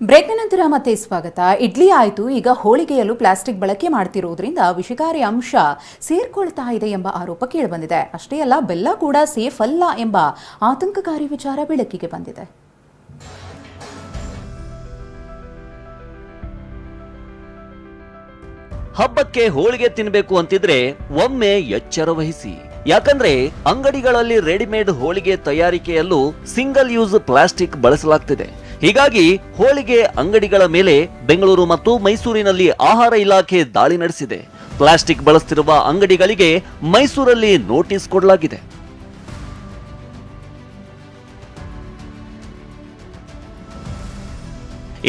ಬ್ರೇಕ್ನ ನಂತರ ಮತ್ತೆ ಸ್ವಾಗತ. ಇಡ್ಲಿ ಆಯಿತು, ಈಗ ಹೋಳಿಗೆಯಲ್ಲೂ ಪ್ಲಾಸ್ಟಿಕ್ ಬಳಕೆ ಮಾಡ್ತಿರೋದ್ರಿಂದ ವಿಷಕಾರಿ ಅಂಶ ಸೇರ್ಕೊಳ್ತಾ ಇದೆ ಎಂಬ ಆರೋಪ ಕೇಳಿಬಂದಿದೆ. ಅಷ್ಟೇ ಅಲ್ಲ, ಬೆಲ್ಲ ಕೂಡ ಸೇಫ್ ಅಲ್ಲ ಎಂಬ ಆತಂಕಕಾರಿ ವಿಚಾರ ಬೆಳಕಿಗೆ ಬಂದಿದೆ. ಹಬ್ಬಕ್ಕೆ ಹೋಳಿಗೆ ತಿನ್ನಬೇಕು ಅಂತಿದ್ರೆ ಒಮ್ಮೆ ಎಚ್ಚರ ವಹಿಸಿ. ಯಾಕಂದ್ರೆ ಅಂಗಡಿಗಳಲ್ಲಿ ರೆಡಿಮೇಡ್ ಹೋಳಿಗೆ ತಯಾರಿಕೆಯಲ್ಲೂ ಸಿಂಗಲ್ ಯೂಸ್ ಪ್ಲಾಸ್ಟಿಕ್ ಬಳಸಲಾಗ್ತಿದೆ. ಹೀಗಾಗಿ ಹೋಳಿಗೆ ಅಂಗಡಿಗಳ ಮೇಲೆ ಬೆಂಗಳೂರು ಮತ್ತು ಮೈಸೂರಿನಲ್ಲಿ ಆಹಾರ ಇಲಾಖೆ ದಾಳಿ ನಡೆಸಿದೆ. ಪ್ಲಾಸ್ಟಿಕ್ ಬಳಸ್ತಿರುವ ಅಂಗಡಿಗಳಿಗೆ ಮೈಸೂರಲ್ಲಿ ನೋಟಿಸ್ ಕೊಡಲಾಗಿದೆ.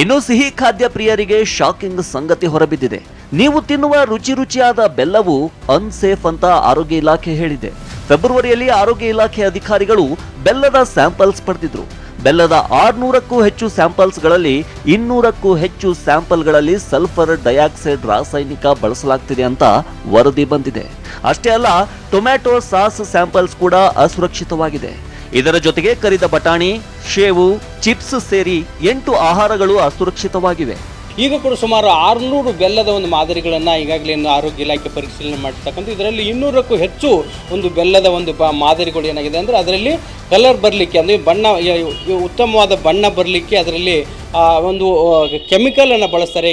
ಇನ್ನು ಸಿಹಿ ಖಾದ್ಯ ಪ್ರಿಯರಿಗೆ ಶಾಕಿಂಗ್ ಸಂಗತಿ ಹೊರಬಿದ್ದಿದೆ. ನೀವು ತಿನ್ನುವ ರುಚಿ ರುಚಿಯಾದ ಬೆಲ್ಲವು ಅನ್ಸೇಫ್ ಅಂತ ಆರೋಗ್ಯ ಇಲಾಖೆ ಹೇಳಿದೆ. ಫೆಬ್ರವರಿಯಲ್ಲಿ ಆರೋಗ್ಯ ಇಲಾಖೆ ಅಧಿಕಾರಿಗಳು ಬೆಲ್ಲದ ಸ್ಯಾಂಪಲ್ಸ್ ಪಡೆದಿದ್ರು. ಬೆಲ್ಲದ ಆರ್ನೂರಕ್ಕೂ ಹೆಚ್ಚು ಸ್ಯಾಂಪಲ್ಸ್ಗಳಲ್ಲಿ ಇನ್ನೂರಕ್ಕೂ ಹೆಚ್ಚು ಸ್ಯಾಂಪಲ್ಗಳಲ್ಲಿ ಸಲ್ಫರ್ ಡೈಆಕ್ಸೈಡ್ ರಾಸಾಯನಿಕ ಬಳಸಲಾಗ್ತಿದೆ ಅಂತ ವರದಿ ಬಂದಿದೆ. ಅಷ್ಟೇ ಅಲ್ಲ, ಟೊಮ್ಯಾಟೊ ಸಾಸ್ ಸ್ಯಾಂಪಲ್ಸ್ ಕೂಡ ಅಸುರಕ್ಷಿತವಾಗಿದೆ. ಇದರ ಜೊತೆಗೆ ಕರಿದ ಬಟಾಣಿ, ಶೇವು, ಚಿಪ್ಸ್ ಸೇರಿ ಎಂಟು ಆಹಾರಗಳು ಅಸುರಕ್ಷಿತವಾಗಿವೆ. ಈಗ ಕೂಡ ಸುಮಾರು ಆರುನೂರು ಬೆಲ್ಲದ ಒಂದು ಮಾದರಿಗಳನ್ನು ಈಗಾಗಲೇ ಆರೋಗ್ಯ ಇಲಾಖೆ ಪರಿಶೀಲನೆ ಮಾಡಿರ್ತಕ್ಕಂಥ ಇದರಲ್ಲಿ ಇನ್ನೂರಕ್ಕೂ ಹೆಚ್ಚು ಒಂದು ಬೆಲ್ಲದ ಒಂದು ಬ ಮಾದರಿಗಳು ಏನಾಗಿದೆ ಅಂದರೆ ಅದರಲ್ಲಿ ಕಲರ್ ಬರಲಿಕ್ಕೆ ಅಂದರೆ ಬಣ್ಣ ಉತ್ತಮವಾದ ಬಣ್ಣ ಬರಲಿಕ್ಕೆ ಅದರಲ್ಲಿ ಒಂದು ಕೆಮಿಕಲನ್ನು ಬಳಸ್ತಾರೆ.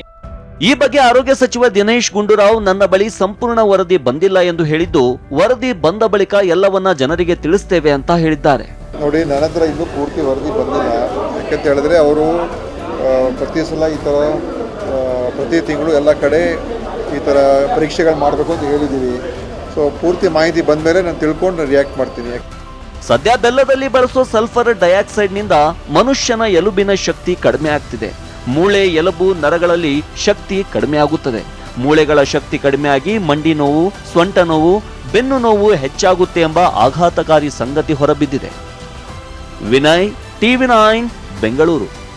ಈ ಬಗ್ಗೆ ಆರೋಗ್ಯ ಸಚಿವ ದಿನೇಶ್ ಗುಂಡೂರಾವ್ ನನ್ನ ಬಳಿ ಸಂಪೂರ್ಣ ವರದಿ ಬಂದಿಲ್ಲ ಎಂದು ಹೇಳಿದ್ದು ವರದಿ ಬಂದ ಬಳಿಕ ಎಲ್ಲವನ್ನ ಜನರಿಗೆ ತಿಳಿಸ್ತೇವೆ ಅಂತ ಹೇಳಿದ್ದಾರೆ. ನೋಡಿ ನನ್ನ ಹತ್ರ ಇನ್ನೂ ಪೂರ್ತಿ ವರದಿ ಬಂದಿಲ್ಲ. ಯಾಕಂತ ಹೇಳಿದ್ರೆ ಅವರು ಪ್ರತಿ ಸಲ ಈ ಥರ ಆ, ಪ್ರತಿ ತಿಂಗಳು ಎಲ್ಲ ಕಡೆ ಈ ಥರ ಪರೀಕ್ಷೆಗಳು ಮಾಡಬೇಕು ಅಂತ ಹೇಳಿದ್ದೀವಿ. ಸೊ ಪೂರ್ತಿ ಮಾಹಿತಿ ಬಂದ ಮೇಲೆ ನಾನು ತಿಳ್ಕೊಂಡು ರಿಯಾಕ್ಟ್ ಮಾಡ್ತೀನಿ. ಸದ್ಯ ಬೆಲ್ಲದಲ್ಲಿ ಬಳಸೋ ಸಲ್ಫರ್ ಡೈಆಕ್ಸೈಡ್ನಿಂದ ಮನುಷ್ಯನ ಎಲುಬಿನ ಶಕ್ತಿ ಕಡಿಮೆ ಆಗ್ತಿದೆ. ಮೂಳೆ, ಎಲುಬು, ನರಗಳಲ್ಲಿ ಶಕ್ತಿ ಕಡಿಮೆ ಆಗುತ್ತದೆ. ಮೂಳೆಗಳ ಶಕ್ತಿ ಕಡಿಮೆಯಾಗಿ ಮಂಡಿ ನೋವು, ಸ್ವಂಟ ನೋವು, ಬೆನ್ನು ನೋವು ಹೆಚ್ಚಾಗುತ್ತೆ ಎಂಬ ಆಘಾತಕಾರಿ ಸಂಗತಿ ಹೊರಬಿದ್ದಿದೆ. Vinay, TV nine, Bengaluru.